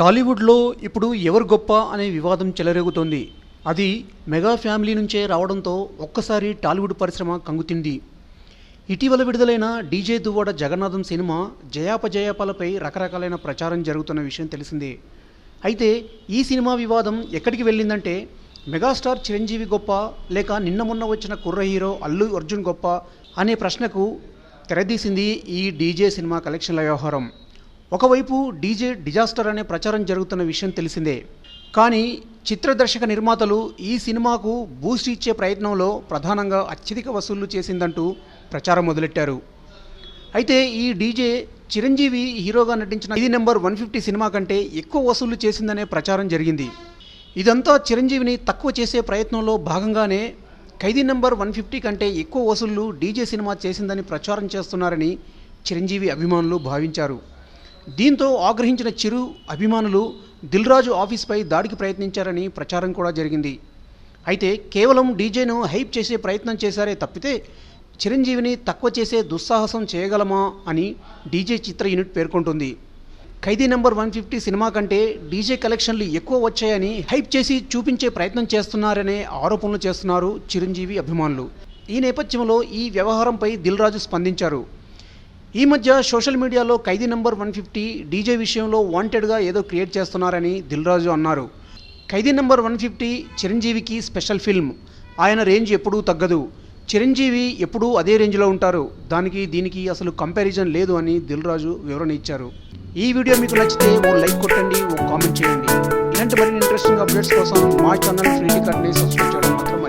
టాలీవుడ్లో ఇప్పుడు ఎవరు గొప్ప అనే వివాదం చెలరేగుతోంది. అది మెగా ఫ్యామిలీ నుంచే రావడంతో ఒక్కసారి టాలీవుడ్ పరిశ్రమ కంగుతింది. ఇటీవల విడుదలైన డీజే దువ్వాడ జగన్నాథం సినిమా జయాపజయాపాలపై రకరకాలైన ప్రచారం జరుగుతున్న విషయం తెలిసిందే. అయితే ఈ సినిమా వివాదం ఎక్కడికి వెళ్ళిందంటే మెగాస్టార్ చిరంజీవి గొప్ప లేక నిన్న మొన్న వచ్చిన కుర్ర హీరో అల్లు అర్జున్ గొప్ప అనే ప్రశ్నకు తెరదీసింది ఈ డీజే సినిమా కలెక్షన్ల వ్యవహారం. ఒకవైపు డీజే డిజాస్టర్ అనే ప్రచారం జరుగుతున్న విషయం తెలిసిందే. కానీ చిత్ర దర్శక నిర్మాతలు ఈ సినిమాకు బూస్ట్ ఇచ్చే ప్రయత్నంలో ప్రధానంగా అత్యధిక వసూళ్ళు చేసిందంటూ ప్రచారం మొదలెట్టారు. అయితే ఈ డీజే చిరంజీవి హీరోగా నటించిన ఇది నెంబర్ వన్ ఫిఫ్టీ సినిమా కంటే ఎక్కువ వసూళ్ళు చేసిందనే ప్రచారం జరిగింది. ఇదంతా చిరంజీవిని తక్కువ చేసే ప్రయత్నంలో భాగంగానే ఖైదీ నెంబర్ వన్ ఫిఫ్టీ కంటే ఎక్కువ వసూళ్ళు డీజే సినిమా చేసిందని ప్రచారం చేస్తున్నారని చిరంజీవి అభిమానులు భావించారు. దీంతో ఆగ్రహించిన చిరు అభిమానులు దిల్రాజు ఆఫీస్పై దాడికి ప్రయత్నించారని ప్రచారం కూడా జరిగింది. అయితే కేవలం డీజేను హైప్ చేసే ప్రయత్నం చేశారే తప్పితే చిరంజీవిని తక్కువ చేసే దుస్సాహసం చేయగలమా అని డీజే చిత్ర యూనిట్ పేర్కొంటుంది. Khaidi number one fifty cinema కంటే డీజే కలెక్షన్లు ఎక్కువ వచ్చాయని హైప్ చేసి చూపించే ప్రయత్నం చేస్తున్నారనే ఆరోపణలు చేస్తున్నారు చిరంజీవి అభిమానులు. ఈ నేపథ్యంలో ఈ వ్యవహారంపై దిల్ రాజు స్పందించారు. ఈ మధ్య సోషల్ మీడియాలో Khaidi number one fifty DJ విషయంలో వాంటెడ్గా ఏదో క్రియేట్ చేస్తున్నారని దిల్ రాజు అన్నారు. ఖైదీ నెంబర్ వన్ ఫిఫ్టీ చిరంజీవికి స్పెషల్ ఫిల్మ్. ఆయన రేంజ్ ఎప్పుడూ తగ్గదు. చిరంజీవి ఎప్పుడూ అదే రేంజ్లో ఉంటారు. దానికి దీనికి అసలు కంపారిజన్ లేదు అని దిల్ రాజు వివరణ ఇచ్చారు. ఈ వీడియో మీకు నచ్చితే ఓ లైక్ కొట్టండి ఓ కామెంట్ చేయండి. ఇలాంటి మరిన్ని ఇంట్రెస్టింగ్ అప్డేట్స్ కోసం మా ఛానల్ ఫ్రీ కట్ని సబ్స్క్రైబ్ చేయడం మాత్రం